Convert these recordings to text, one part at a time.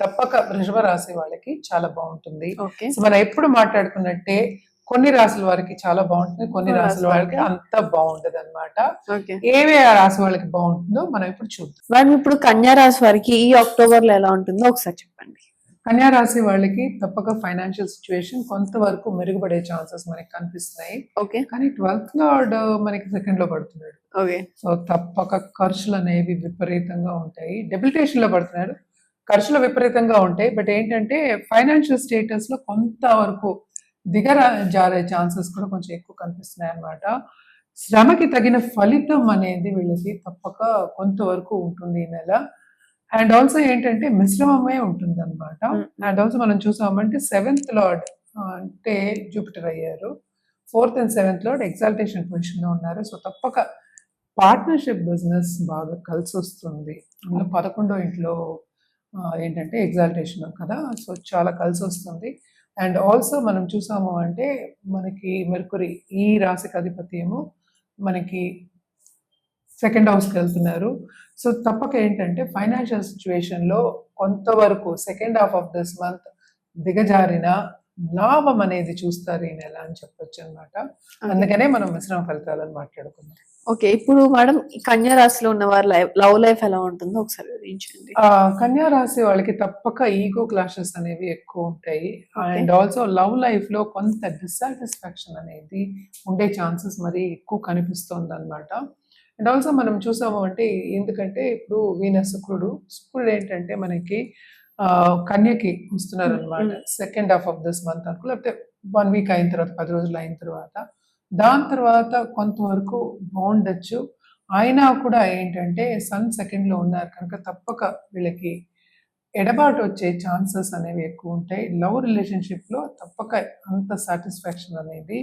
తప్పక వృషభ రాశి వాళ్ళకి చాలా బాగుంటుంది. సో మనం ఎప్పుడు మాట్లాడుకున్నట్టే కొన్ని రాశుల వారికి చాలా బాగుంటుంది కొన్ని వాళ్ళకి వారికి అంత బాగుంటది అనమాట ఏవే ఆ రాశి వాళ్ళకి బాగుంటుందో మనం ఇప్పుడు చూద్దాం. మేడం ఇప్పుడు కన్యా రాశి వారికి ఈ అక్టోబర్లో ఎలా ఉంటుందో ఒకసారి చెప్పండి. కన్యా రాశి వాళ్ళకి తప్పక ఫైనాన్షియల్ సిచ్యువేషన్ కొంతవరకు మెరుగుపడే ఛాన్సెస్ మనకి కనిపిస్తున్నాయి. ఓకే. కానీ ట్వెల్త్ లార్డ్ మనకి సెకండ్లో పడుతున్నాడు. ఓకే. సో తప్పక ఖర్చులు అనేవి విపరీతంగా ఉంటాయి. డెబిలిటేషన్లో పడుతున్నాడు ఖర్చులు విపరీతంగా ఉంటాయి. బట్ ఏంటంటే ఫైనాన్షియల్ స్టేటస్లో కొంతవరకు దిగర జారే ఛాన్సెస్ కూడా కొంచెం ఎక్కువ కనిపిస్తున్నాయి అన్నమాట. శ్రమకి తగిన ఫలితం అనేది వీళ్ళకి తప్పక కొంతవరకు ఉంటుంది ఈ నెల. అండ్ ఆల్సో ఏంటంటే మిశ్రమమే ఉంటుంది అనమాట. అండ్ ఆల్సో మనం చూసామంటే సెవెంత్ లార్డ్ అంటే జూపిటర్ అయ్యారు. Fourth and seventh lord exaltation పొజిషన్లో ఉన్నారు. సో తప్పక పార్ట్నర్షిప్ బిజినెస్ బాగా కలిసి వస్తుంది పదకొండో ఇంట్లో ఏంటంటే ఎగ్జాల్టేషన్ కదా. సో చాలా కలిసి వస్తుంది. అండ్ ఆల్సో మనం చూసాము అంటే మనకి మెర్కురీ ఈ రాశికి అధిపతి ఏమో మనకి సెకండ్ హౌస్కి వెళ్తున్నారు. సో తప్పక ఏంటంటే ఫైనాన్షియల్ సిచ్యువేషన్లో కొంతవరకు second half of this month దిగజారిన లాభం అనేది చూస్తారు ఈ నెల అని చెప్పొచ్చు అనమాట అందుకనే మనం మిశ్రమ ఫలితాలను మాట్లాడుకుందాం. ఓకే ఇప్పుడు మేడం కన్యా రాశిలో ఉన్న వారి లవ్ లైఫ్ ఎలా ఉంటుందో ఒకసారి వివరించండి కన్యా రాశి వాళ్ళకి తప్పక ఈగో క్లాషెస్ అనేవి ఎక్కువ ఉంటాయి. అండ్ ఆల్సో లవ్ లైఫ్లో కొంత డిస్సాటిస్ఫాక్షన్ అనేది ఉండే ఛాన్సెస్ మరి ఎక్కువ కనిపిస్తుంది అనమాట అండ్ ఆల్సో మనం చూసాము అంటే ఎందుకంటే ఇప్పుడు వీణ శుక్రుడు శుక్రుడు ఏంటంటే మనకి ఆ కన్యకి వస్తున్నారు అనమాట. Second half of this month అనుకో లేకపోతే వన్ వీక్ అయిన తర్వాత పది రోజులు అయిన తర్వాత దాని తర్వాత కొంతవరకు బాగుండొచ్చు. అయినా కూడా ఏంటంటే సన్ సెకండ్లో ఉన్నారు కనుక తప్పక వీళ్ళకి ఎడబాటు వచ్చే ఛాన్సెస్ అనేవి ఎక్కువ ఉంటాయి. లవ్ రిలేషన్షిప్లో తప్పక అంత సాటిస్ఫాక్షన్ అనేది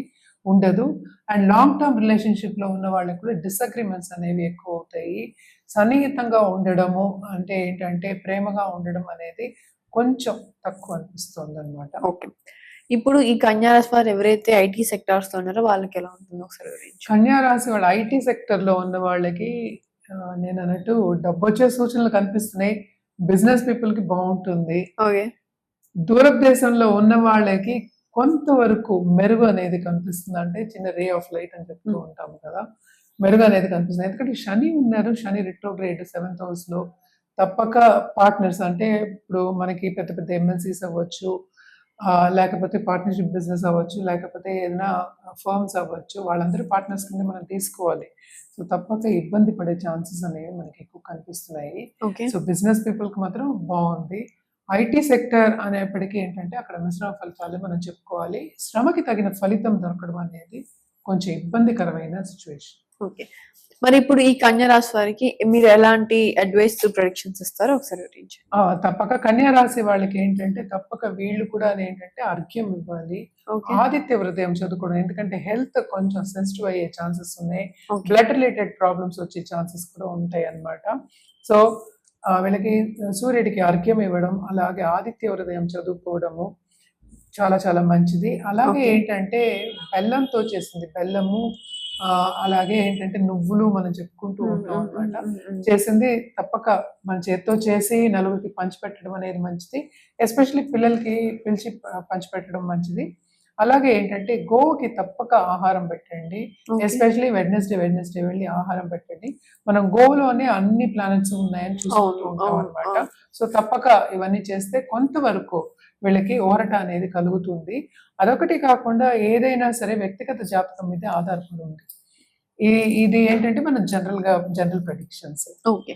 ఉండదు. అండ్ లాంగ్ టర్మ్ రిలేషన్షిప్లో ఉన్న వాళ్ళకి కూడా డిసగ్రిమెంట్స్ అనేవి ఎక్కువ అవుతాయి. సన్నిహితంగా ఉండడము అంటే ఏంటంటే ప్రేమగా ఉండడం అనేది కొంచెం తక్కువ అనిపిస్తుంది అనమాట ఓకే. ఇప్పుడు ఈ కన్యా రాశి వారు ఎవరైతే ఐటీ సెక్టార్స్లో ఉన్నారో వాళ్ళకి ఎలా ఉంటుందో ఒకసారి వివరించండి కన్యా రాశి వాళ్ళ ఐటీ సెక్టర్లో ఉన్న వాళ్ళకి నేను అన్నట్టు డబ్బు వచ్చే సూచనలు కనిపిస్తున్నాయి. బిజినెస్ పీపుల్కి బాగుంటుంది. ఓకే. దూరపు దేశంలో ఉన్న వాళ్ళకి కొంతవరకు మెరుగు అనేది కనిపిస్తుంది. అంటే చిన్న రే ఆఫ్ లైట్ అని చెప్తూ Hmm. ఉంటాం కదా. మెరుగు అనేది కనిపిస్తుంది. ఎందుకంటే శని ఉన్నారు. శని రిట్రోగ్రేడ్ సెవెంత్ హౌస్లో తప్పక పార్ట్నర్స్ అంటే ఇప్పుడు మనకి పెద్ద పెద్ద ఎంఎన్సీస్ అవ్వచ్చు లేకపోతే పార్ట్నర్షిప్ బిజినెస్ అవ్వచ్చు లేకపోతే ఏదైనా ఫర్మ్స్ అవ్వచ్చు వాళ్ళందరూ పార్ట్నర్స్ కింద మనం తీసుకోవాలి. సో తప్పక ఇబ్బంది పడే ఛాన్సెస్ అనేవి మనకి ఎక్కువ కనిపిస్తున్నాయి. ఓకే సో బిజినెస్ పీపుల్కి మాత్రం బాగుంది. ఐటీ సెక్టర్ అనేప్పటికీ ఏంటంటే అక్కడ మిశ్రమ ఫలితాలు మనం చెప్పుకోవాలి. శ్రమకి తగిన ఫలితం దొరకడం అనేది కొంచెం ఇబ్బందికరమైన సిచ్యువేషన్ ఓకే మరి ఇప్పుడు ఈ కన్యా రాశి వారికి మీరు ఎలాంటి అడ్వైస్ ప్రొడిక్షన్స్ ఇస్తారో ఒకసారి వివరించండి. తప్పక కన్యా రాశి వాళ్ళకి ఏంటంటే తప్పక వీళ్ళు కూడా ఏంటంటే అర్ఘ్యం ఇవ్వాలి. ఆదిత్య హృదయం చదువుకోవడం ఎందుకంటే హెల్త్ కొంచెం సెన్సిటివ్ అయ్యే ఛాన్సెస్ ఉన్నాయి. బ్లడ్ రిలేటెడ్ ప్రాబ్లమ్స్ వచ్చే ఛాన్సెస్ కూడా ఉంటాయి అన్నమాట. సో వీళ్ళకి సూర్యుడికి అర్ఘ్యం ఇవ్వడం అలాగే ఆదిత్య హృదయం చదువుకోవడము చాలా చాలా మంచిది. అలాగే. ఏంటంటే బెల్లంతో చేసింది బెల్లము అలాగే ఏంటంటే నువ్వులు మనం చెప్పుకుంటూ ఉంటాం అనమాట చేసింది తప్పక మన చేత్తో చేసి నలుగురికి పంచిపెట్టడం అనేది మంచిది. ఎస్పెషల్లీ పిల్లలకి పిలిచి పంచిపెట్టడం మంచిది. అలాగే ఏంటంటే గోవుకి తప్పక ఆహారం పెట్టండి. ఎస్పెషల్లీ వెడ్నెస్డే వెడ్నెస్డే వెళ్ళి ఆహారం పెట్టండి. మనం గోవులోనే అన్ని ప్లానెట్స్ ఉన్నాయని అవును, ఉంటాం అనమాట. సో తప్పక ఇవన్నీ చేస్తే కొంతవరకు వీళ్ళకి ఓరట అనేది కలుగుతుంది. అదొకటి కాకుండా ఏదైనా సరే వ్యక్తిగత జాతకం మీద ఆధారపడి ఉంది ఈ ఇది ఏంటంటే మన జనరల్గా జనరల్ ప్రొడిక్షన్స్. ఓకే.